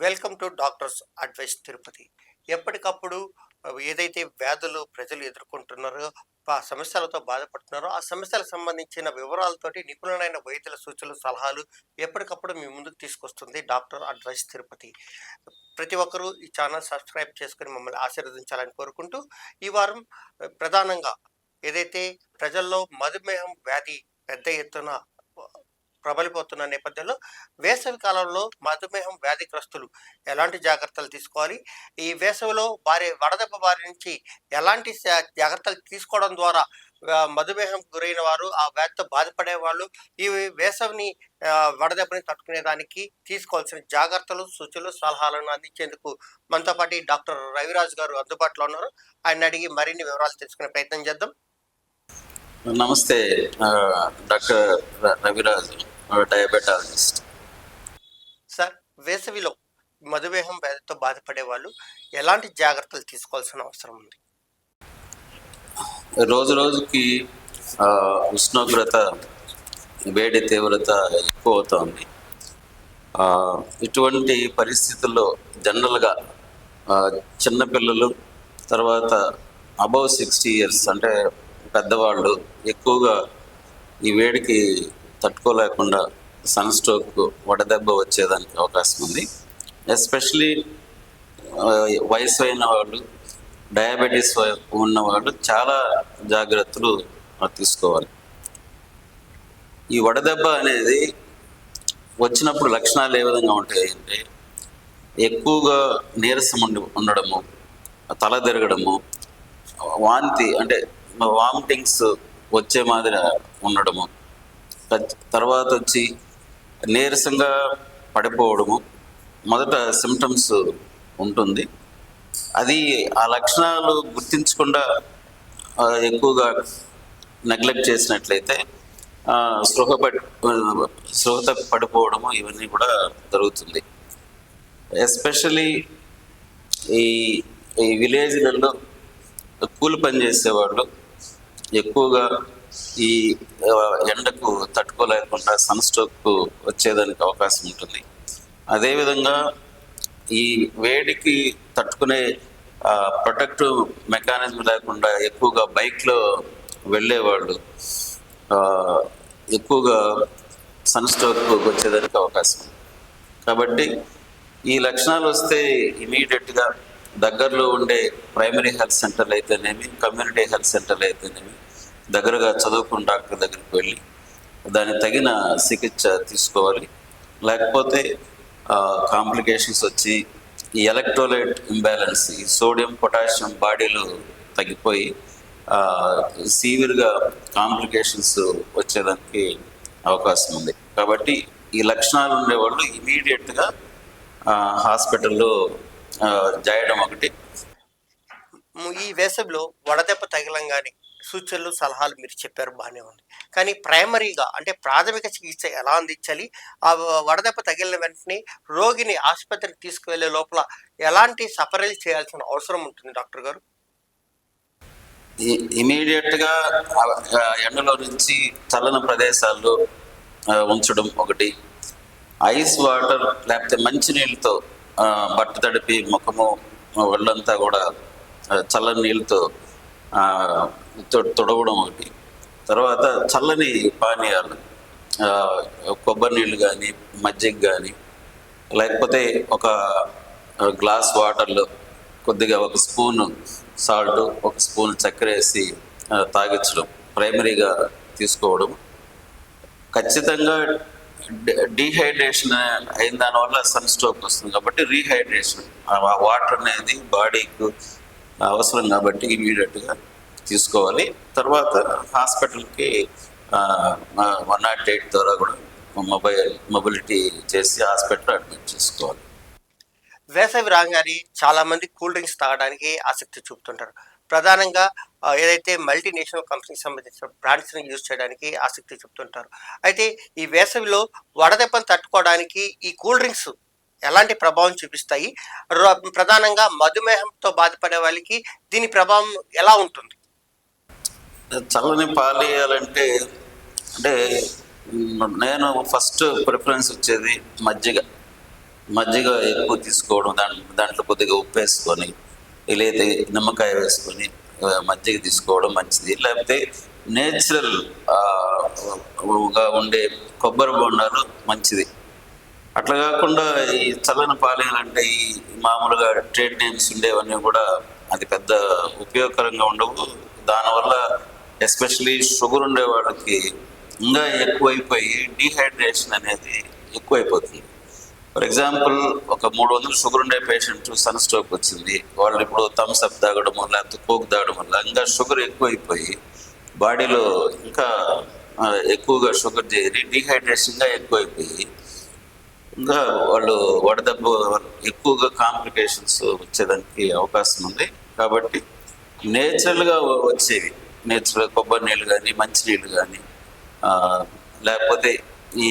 Welcome to doctors advice Tirupati. ఎప్పటికప్పుడు ఏదైతే వ్యాధులు ప్రజలు ఎదుర్కొంటున్నారో ఆ సమస్యలతో బాధపడుతున్నారో ఆ సమస్యలకు సంబంధించిన వివరాలతోటి నిపుణులైన వైద్యుల సూచనలు సలహాలు ఎప్పటికప్పుడు మీ ముందుకు తీసుకొస్తుంది డాక్టర్ అడ్వైస్ తిరుపతి. ప్రతి ఒక్కరూ ఈ ఛానల్ సబ్స్క్రైబ్ చేసుకుని మమ్మల్ని ఆశీర్వదించాలని కోరుకుంటూ ఈ వారం ప్రధానంగా ఏదైతే ప్రజల్లో మధుమేహం వ్యాధి పెద్ద ఎత్తున ప్రబలిపోతున్న నేపథ్యంలో వేసవి కాలంలో మధుమేహం వ్యాధిగ్రస్తులు ఎలాంటి జాగ్రత్తలు తీసుకోవాలి? ఈ వేసవిలో వారి వడదెబ్బ బారి నుంచి ఎలాంటి జాగ్రత్తలు తీసుకోవడం ద్వారా మధుమేహం గురైన వారు ఆ వ్యాధితో బాధపడే వాళ్ళు ఈ వేసవిని వడదెబ్బని తట్టుకునేదానికి తీసుకోవాల్సిన జాగ్రత్తలు సూచనలు సలహాలను అందించేందుకు మనతో పాటు డాక్టర్ రవిరాజ్ గారు అందుబాటులో ఉన్నారు. ఆయన అడిగి మరిన్ని వివరాలు తెలుసుకునే ప్రయత్నం చేద్దాం. నమస్తే డాక్టర్ రవిరాజు. డయాబెటాలజిస్ట్ సార్ వేసవిలో మధుమేహం వ్యాధితో బాధపడే వాళ్ళు ఎలాంటి జాగ్రత్తలు తీసుకోవాల్సిన అవసరం ఉంది? రోజు రోజుకి ఉష్ణోగ్రత వేడి తీవ్రత ఎక్కువ అవుతోంది. ఇటువంటి పరిస్థితుల్లో జనరల్గా చిన్నపిల్లలు తర్వాత అబౌవ్ సిక్స్టీ ఇయర్స్ అంటే పెద్దవాళ్ళు ఎక్కువగా ఈ వేడికి తట్టుకోలేకుండా సన్ స్ట్రోక్ వడదెబ్బ వచ్చేదానికి అవకాశం ఉంది. ఎస్పెషలీ వయసు అయిన వాళ్ళు డయాబెటీస్ ఉన్నవాళ్ళు చాలా జాగ్రత్తలు తీసుకోవాలి. ఈ వడదెబ్బ అనేది వచ్చినప్పుడు లక్షణాలు ఏ విధంగా ఉంటాయి అంటే ఎక్కువగా నీరసం ఉండి ఉండడము తల తిరగడము వాంతి అంటే వామిటింగ్స్ వచ్చే మాదిరి ఉండడము. తర్వాత వచ్చి నీరసంగా పడిపోవడము. మొదట సిమ్టమ్స్ ఉంటుంది. అది ఆ లక్షణాలు గుర్తించకుండా ఎక్కువగా నెగ్లెక్ట్ చేసినట్లయితే ఆ, స్పృహ పడి పడిపోవడము ఇవన్నీ కూడా జరుగుతుంది. ఎస్పెషలీ ఈ ఈ విలేజ్లలో కూలి పని చేసేవాళ్ళు ఎక్కువగా ఈ ఎండకు తట్టుకోలేకుండా సన్ స్ట్రోక్ వచ్చేదానికి అవకాశం ఉంటుంది. అదేవిధంగా ఈ వేడికి తట్టుకునే ప్రొటెక్టివ్ మెకానిజం లేకుండా ఎక్కువగా బైక్లో వెళ్ళేవాళ్ళు ఎక్కువగా సన్ స్ట్రోక్ వచ్చేదానికి అవకాశం. కాబట్టి ఈ లక్షణాలు వస్తే ఇమీడియట్గా దగ్గరలో ఉండే ప్రైమరీ హెల్త్ సెంటర్లు అయితేనేమి కమ్యూనిటీ హెల్త్ సెంటర్లు అయితేనేమి దగ్గరగా చదువుకున్న డాక్టర్ దగ్గరికి వెళ్ళి దానికి తగిన చికిత్స తీసుకోవాలి. లేకపోతే కాంప్లికేషన్స్ వచ్చి ఈ ఎలక్ట్రోలైట్ ఇంబ్యాలెన్స్ ఈ సోడియం పొటాషియం బాడీలో తగ్గిపోయి సీవియర్గా కాంప్లికేషన్స్ వచ్చేదానికి అవకాశం ఉంది. కాబట్టి ఈ లక్షణాలు ఉండేవాళ్ళు ఇమీడియట్గా హాస్పిటల్లో జాయడం ఒకటి. ఈ వేసవిలో వడదెబ్బ తగిలంగానే సూచనలు సలహాలు మీరు చెప్పారు బాగానే ఉంది. కానీ ప్రైమరీగా అంటే ప్రాథమిక చికిత్స ఎలా అందించాలి? ఆ వడదెబ్బ తగిలిన వెంటనే రోగిని ఆసుపత్రికి తీసుకువెళ్ళే లోపల ఎలాంటి సఫరీలు చేయాల్సిన అవసరం ఉంటుంది డాక్టర్ గారు? ఇమీడియట్గా ఎండలో నుంచి చల్లని ప్రదేశాల్లో ఉంచడం ఒకటి. ఐస్ వాటర్ లేకపోతే మంచినీళ్ళతో బట్ట తడిపి ముఖము ఒళ్ళంతా కూడా చల్లని నీళ్ళతో తుడవడం ఒకటి. తర్వాత చల్లని పానీయాలు కొబ్బరి నీళ్ళు కానీ మజ్జిగ కానీ లేకపోతే ఒక గ్లాస్ వాటర్లో కొద్దిగా ఒక స్పూన్ సాల్ట్ ఒక స్పూన్ చక్కెర వేసి తాగించడం ప్రైమరీగా తీసుకోవడం. ఖచ్చితంగా డీహైడ్రేషన్ అయిన దానివల్ల సన్ స్ట్రోక్ వస్తుంది కాబట్టి రీహైడ్రేషన్ ఆ వాటర్ అనేది బాడీకి అవసరం కాబట్టి ఇమీడియట్గా తీసుకోవాలి. తర్వాత హాస్పిటల్కి వన్ నాట్ ఎయిట్ ద్వారా కూడా మొబైల్ మొబిలిటీ చేసి హాస్పిటల్ అడ్మిట్ చేసుకోవాలి. వేసవి రాగానే చాలామంది కూల్ డ్రింక్స్ తాగడానికి ఆసక్తి చూపుతుంటారు. ప్రధానంగా ఏదైతే మల్టీనేషనల్ కంపెనీకి సంబంధించిన బ్రాండ్స్ని యూజ్ చేయడానికి ఆసక్తి చూపుతుంటారు. అయితే ఈ వేసవిలో వడదెబ్బను తట్టుకోవడానికి ఈ కూల్ డ్రింక్స్ ఎలాంటి ప్రభావం చూపిస్తాయి? ప్రధానంగా మధుమేహంతో బాధపడే వాళ్ళకి దీని ప్రభావం ఎలా ఉంటుంది? చల్లని పాలేయాలంటే అంటే నేను ఫస్ట్ ప్రిఫరెన్స్ వచ్చేది మజ్జిగ. మజ్జిగ ఎక్కువ తీసుకోవడం దాంట్లో దాంట్లో కొద్దిగా ఉప్పు వేసుకొని లేదా నిమ్మకాయ వేసుకొని మజ్జిగ తీసుకోవడం మంచిది. లేకపోతే నేచురల్గా ఉండే కొబ్బరి బొండాలు మంచిది. అట్లా కాకుండా ఈ చల్లని పాలేయాలంటే ఈ మామూలుగా ట్రేడ్ నేమ్స్ ఉండేవన్నీ కూడా అది పెద్ద ఉపయోగకరంగా ఉండవు. దానివల్ల ఎస్పెషలీ షుగర్ ఉండే వాళ్ళకి ఇంకా ఎక్కువైపోయి డీహైడ్రేషన్ అనేది ఎక్కువైపోతుంది. ఫర్ ఎగ్జాంపుల్ ఒక మూడు వందలు షుగర్ ఉండే పేషెంట్ సన్ స్ట్రోక్ వచ్చింది. వాళ్ళు ఇప్పుడు థమ్స్ అప్ తాగడం వల్ల కోక్ తాగడం వల్ల ఇంకా షుగర్ ఎక్కువైపోయి బాడీలో ఇంకా ఎక్కువగా షుగర్ చేరి డీహైడ్రేషన్గా ఎక్కువైపోయి ఇంకా వాళ్ళు వడదెబ్బ ఎక్కువగా కాంప్లికేషన్స్ వచ్చేదానికి అవకాశం ఉంది. కాబట్టి నేచురల్గా వచ్చేవి నేచురల్ కొబ్బరి నీళ్ళు కానీ మంచినీళ్ళు కానీ లేకపోతే ఈ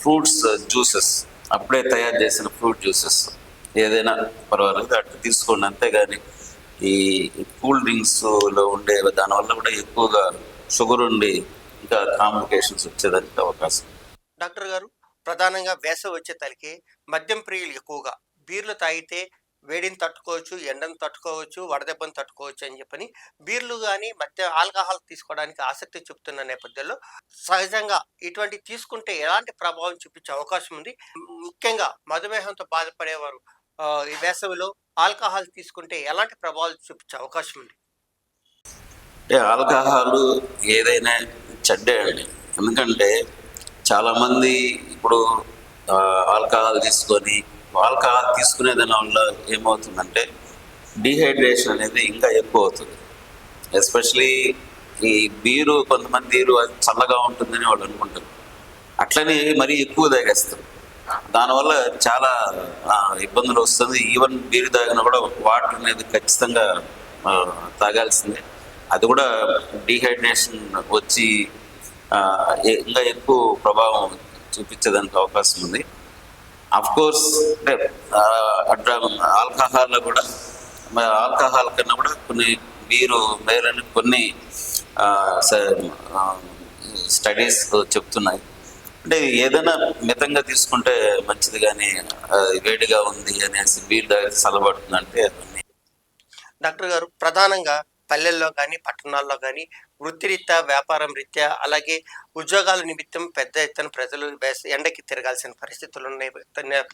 ఫ్రూట్స్ జ్యూసెస్ అప్పుడే తయారు చేసిన ఫ్రూట్ జ్యూసెస్ ఏదైనా పర్వాలేదు అట్లా తీసుకోండి. అంతేగాని ఈ కూల్ డ్రింక్స్లో ఉండే దానివల్ల కూడా ఎక్కువగా షుగర్ ఉండి ఇంకా కాంప్లికేషన్స్ వచ్చేదానికి అవకాశం. డాక్టర్ గారు ప్రధానంగా వేసవి వచ్చే తలకి మద్యం ప్రియులు ఎక్కువగా. బీర్లు తాగితే వేడిని తట్టుకోవచ్చు ఎండను తట్టుకోవచ్చు వడదెబ్బను తట్టుకోవచ్చు అని చెప్పని బీర్లు కానీ మధ్య ఆల్కహాల్ తీసుకోవడానికి ఆసక్తి చూపుతున్న నేపథ్యంలో సహజంగా ఇటువంటి తీసుకుంటే ఎలాంటి ప్రభావం చూపించే అవకాశం ఉంది? ముఖ్యంగా మధుమేహంతో బాధపడేవారు ఈ వేసవిలో ఆల్కహాల్ తీసుకుంటే ఎలాంటి ప్రభావాలు చూపించే అవకాశం ఉంది? అంటే ఆల్కహాల్ ఏదైనా చెడ్డే అండి. ఎందుకంటే చాలామంది ఇప్పుడు ఆల్కహాల్ తీసుకొని ఆల్కహాల్ తీసుకునే దానివల్ల ఏమవుతుందంటే డీహైడ్రేషన్ అనేది ఇంకా ఎక్కువ అవుతుంది. ఎస్పెషలీ ఈ బీరు కొంతమంది బీరు అది చల్లగా ఉంటుందని వాళ్ళు అనుకుంటారు. అట్లనే మరీ ఎక్కువ తాగేస్తారు. దానివల్ల చాలా ఇబ్బందులు వస్తుంది. ఈవెన్ బీరు తాగినా కూడా వాటర్ అనేది ఖచ్చితంగా తాగాల్సిందే. అది కూడా డీహైడ్రేషన్ వచ్చి ఇంకా ఎక్కువ ప్రభావం చూపించేదానికి అవకాశం ఉంది. కోర్స్ అంటే ఆల్కహాల్లో కూడా ఆల్కహాల్ కన్నా కూడా కొన్ని మీరు మేలని కొన్ని స్టడీస్ చెప్తున్నాయి. అంటే ఏదైనా మితంగా తీసుకుంటే మంచిది కానీ వేడిగా ఉంది అనేసి బీర్ తాగితే చల్లబడుతుందంటే అవన్నీ డాక్టర్ గారు ప్రధానంగా పల్లెల్లో కానీ పట్టణాల్లో కానీ వృత్తిరీత్యా వ్యాపారం రీత్యా అలాగే ఉద్యోగాల నిమిత్తం పెద్ద ఎత్తున ప్రజలు వేస- ఎండకి తిరగాల్సిన పరిస్థితులు ఉన్నాయి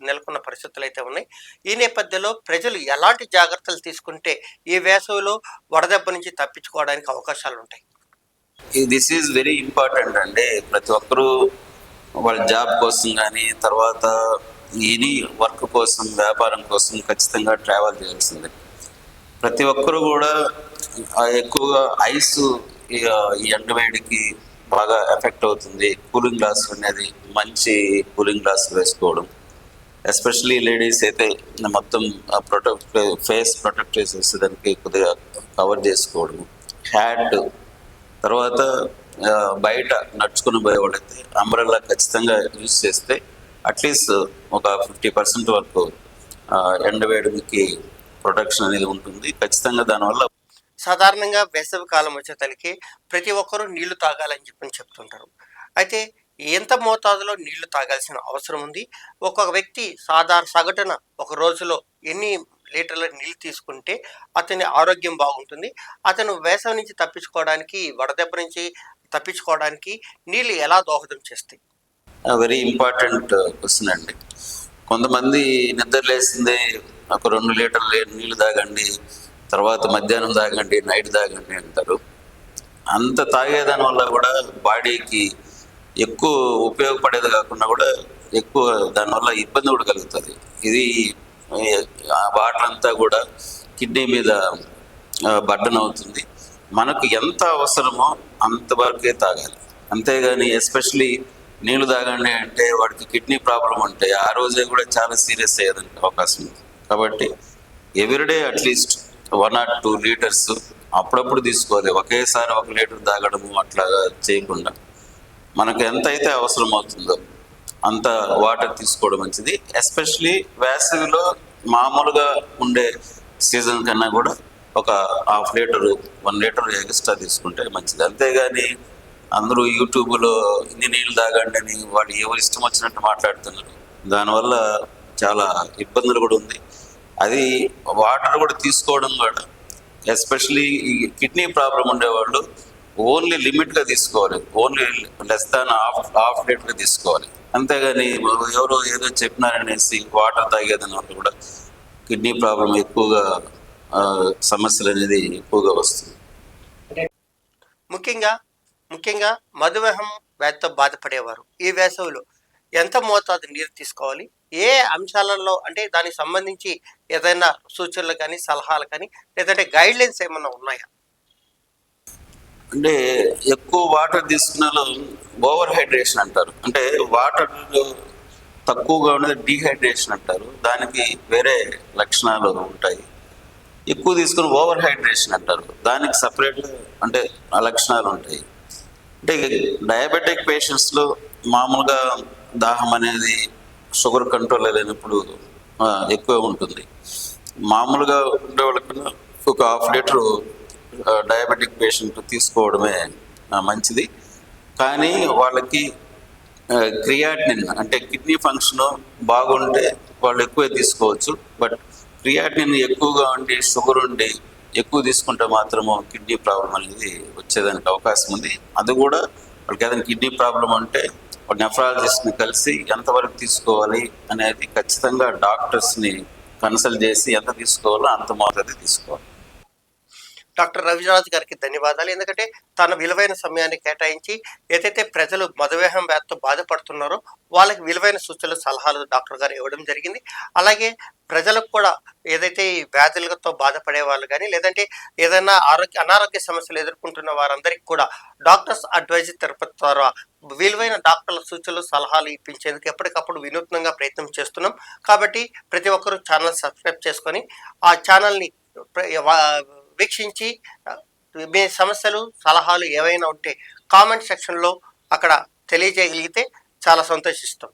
నెలకొన్న పరిస్థితులు అయితే ఉన్నాయి. ఈ నేపథ్యంలో ప్రజలు ఎలాంటి జాగ్రత్తలు తీసుకుంటే ఈ వేసవిలో వడదెబ్బ నుంచి తప్పించుకోవడానికి అవకాశాలు ఉంటాయి? దిస్ ఈజ్ వెరీ ఇంపార్టెంట్ అండి. ప్రతి ఒక్కరూ వాళ్ళ జాబ్ కోసం కానీ తర్వాత ఎనీ వర్క్ కోసం వ్యాపారం కోసం ఖచ్చితంగా ట్రావెల్ చేయాల్సిందే. ప్రతి ఒక్కరూ కూడా ఎక్కువగా ఐస్ ఈ ఈ ఎండవేడికి బాగా ఎఫెక్ట్ అవుతుంది. కూలింగ్ గ్లాస్ అనేది మంచి కూలింగ్ గ్లాస్ వేసుకోవడం. ఎస్పెషలీ లేడీస్ అయితే మొత్తం ప్రొటెక్ట్ ఫేస్ ప్రొటెక్ట్ చేసేసి దానికి కొద్దిగా కవర్ చేసుకోవడం. హ్యాట్ తర్వాత బయట నడుచుకుని పోయేవాడైతే అంబ్రెల్లా ఖచ్చితంగా యూజ్ చేస్తే అట్లీస్ట్ ఒక ఫిఫ్టీ పర్సెంట్ వరకు ఆ, ఎండవేడికి ప్రొటెక్షన్ అనేది ఉంటుంది. ఖచ్చితంగా దానివల్ల సాధారణంగా వేసవి కాలం వచ్చేసరికి ప్రతి ఒక్కరూ నీళ్ళు తాగాలని చెప్పని చెప్తుంటారు. అయితే ఎంత మోతాదులో నీళ్ళు తాగాల్సిన అవసరం ఉంది? ఒక్కొక్క వ్యక్తి సాధారణ సగటున ఒక రోజులో ఎన్ని లీటర్ల నీళ్ళు తీసుకుంటే అతని ఆరోగ్యం బాగుంటుంది? అతను వేసవి నుంచి తప్పించుకోవడానికి వడదెబ్బ నుంచి తప్పించుకోవడానికి నీళ్ళు ఎలా దోహదం చేస్తాయి? వెరీ ఇంపార్టెంట్ క్వశ్చన్ అండి. కొంతమంది నిద్ర లేసిందే ఒక రెండు లీటర్లు నీళ్ళు తాగండి తర్వాత మధ్యాహ్నం తాగండి నైట్ తాగండి అంటారు. అంత తాగేదాని వల్ల కూడా బాడీకి ఎక్కువ ఉపయోగపడేది కాకుండా కూడా ఎక్కువ దానివల్ల ఇబ్బంది కూడా కలుగుతుంది. ఇది ఆ వాటర్ అంతా కూడా కిడ్నీ మీద బడ్డన్ అవుతుంది. మనకు ఎంత అవసరమో అంతవరకే తాగాలి. అంతేగాని ఎస్పెషలీ నీళ్ళు తాగండి అంటే వాడికి కిడ్నీ ప్రాబ్లం ఉంటాయి ఆ రోజే కూడా చాలా సీరియస్ అయ్యేదానికి అవకాశం ఉంది. కాబట్టి everyday at least one or two litres అప్పుడప్పుడు తీసుకోవాలి. ఒకేసారి ఒక లీటర్ తాగడము అట్లాగా చేయకుండా మనకు ఎంత అయితే అవసరం అవుతుందో అంత వాటర్ తీసుకోవడం మంచిది. ఎస్పెషలీ వేసవిలో మామూలుగా ఉండే సీజన్ కన్నా కూడా ఒక half litre one litre extra తీసుకుంటే మంచిది. అంతేగాని అందరూ యూట్యూబ్లో ఇన్ని నీళ్ళు తాగండి అని వాళ్ళు ఎవరు ఇష్టం వచ్చినట్టు మాట్లాడుతున్నారు. దానివల్ల చాలా ఇబ్బందులు కూడా ఉంది. అది వాటర్ కూడా తీసుకోవడం కూడా. ఎస్పెషలీ ఈ కిడ్నీ ప్రాబ్లం ఉండేవాళ్ళు ఓన్లీ లిమిట్గా తీసుకోవాలి. Only less than half half లీటర్గా తీసుకోవాలి. అంతేగాని ఎవరో ఏదో చెప్పినారనేసి వాటర్ తాగేదని వాళ్ళు కూడా కిడ్నీ ప్రాబ్లం ఎక్కువగా సమస్యలు అనేది ఎక్కువగా వస్తుంది. ముఖ్యంగా ముఖ్యంగా మధుమేహం వ్యాధితో బాధపడేవారు. ఈ వేసవిలో ఎంత మోతాదు నీరు తీసుకోవాలి? ఏ అంశాలలో అంటే దానికి సంబంధించి ఏదైనా సూచనలు కానీ సలహాలు కానీ లేదంటే గైడ్ లైన్స్ ఏమైనా ఉన్నాయా? అంటే ఎక్కువ వాటర్ తీసుకున్న ఓవర్ హైడ్రేషన్ అంటారు. అంటే వాటర్ తక్కువగా ఉన్నది డీహైడ్రేషన్ అంటారు. దానికి వేరే లక్షణాలు ఉంటాయి. ఎక్కువ తీసుకుని ఓవర్ హైడ్రేషన్ అంటారు. దానికి సపరేట్గా అంటే లక్షణాలు ఉంటాయి. అంటే డయాబెటిక్ పేషెంట్స్లో మామూలుగా దాహం అనేది షుగర్ కంట్రోల్ లేనప్పుడు ఎక్కువ ఉంటుంది. మామూలుగా ఉండే వాళ్ళకన్నా ఒక హాఫ్ లీటరు డయాబెటిక్ పేషెంట్ తీసుకోవడమే మంచిది. కానీ వాళ్ళకి క్రియాటినిన్ అంటే కిడ్నీ ఫంక్షన్ బాగుంటే వాళ్ళు ఎక్కువ తీసుకోవచ్చు. బట్ క్రియాటినిన్ ఎక్కువగా ఉండి షుగర్ ఉండి ఎక్కువ తీసుకుంటే మాత్రము కిడ్నీ ప్రాబ్లం అనేది వచ్చేదానికి అవకాశం ఉంది. అది కూడా వాళ్ళకి ఏదైనా కిడ్నీ ప్రాబ్లం ఉంటే నెఫ్రాలజిస్ట్ని కలిసి ఎంతవరకు తీసుకోవాలి అనేది ఖచ్చితంగా డాక్టర్స్ని కన్సల్ట్ చేసి ఎంత తీసుకోవాలో అంత మోతాదు తీసుకోవాలి. డాక్టర్ రవిరాజు గారికి ధన్యవాదాలు. ఎందుకంటే తన విలువైన సమయాన్ని కేటాయించి ఏదైతే ప్రజలు మధుమేహం వ్యాధితో బాధపడుతున్నారో వాళ్ళకి విలువైన సూచనలు సలహాలు డాక్టర్ గారు ఇవ్వడం జరిగింది. అలాగే ప్రజలకు కూడా ఏదైతే ఈ వ్యాధులతో బాధపడే వాళ్ళు కానీ లేదంటే ఏదైనా ఆరోగ్య అనారోగ్య సమస్యలు ఎదుర్కొంటున్న వారందరికీ కూడా డాక్టర్స్ అడ్వైజ్ తిరుపతి ద్వారా విలువైన డాక్టర్ల సూచనలు సలహాలు ఇప్పించేందుకు ఎప్పటికప్పుడు వినూత్నంగా ప్రయత్నం చేస్తున్నాం. కాబట్టి ప్రతి ఒక్కరూ ఛానల్ సబ్స్క్రైబ్ చేసుకొని ఆ ఛానల్ని వీక్షించి మీ సమస్యలు సలహాలు ఏవైనా ఉంటే కామెంట్ సెక్షన్లో అక్కడ తెలియజేయగలిగితే చాలా సంతోషిస్తాం.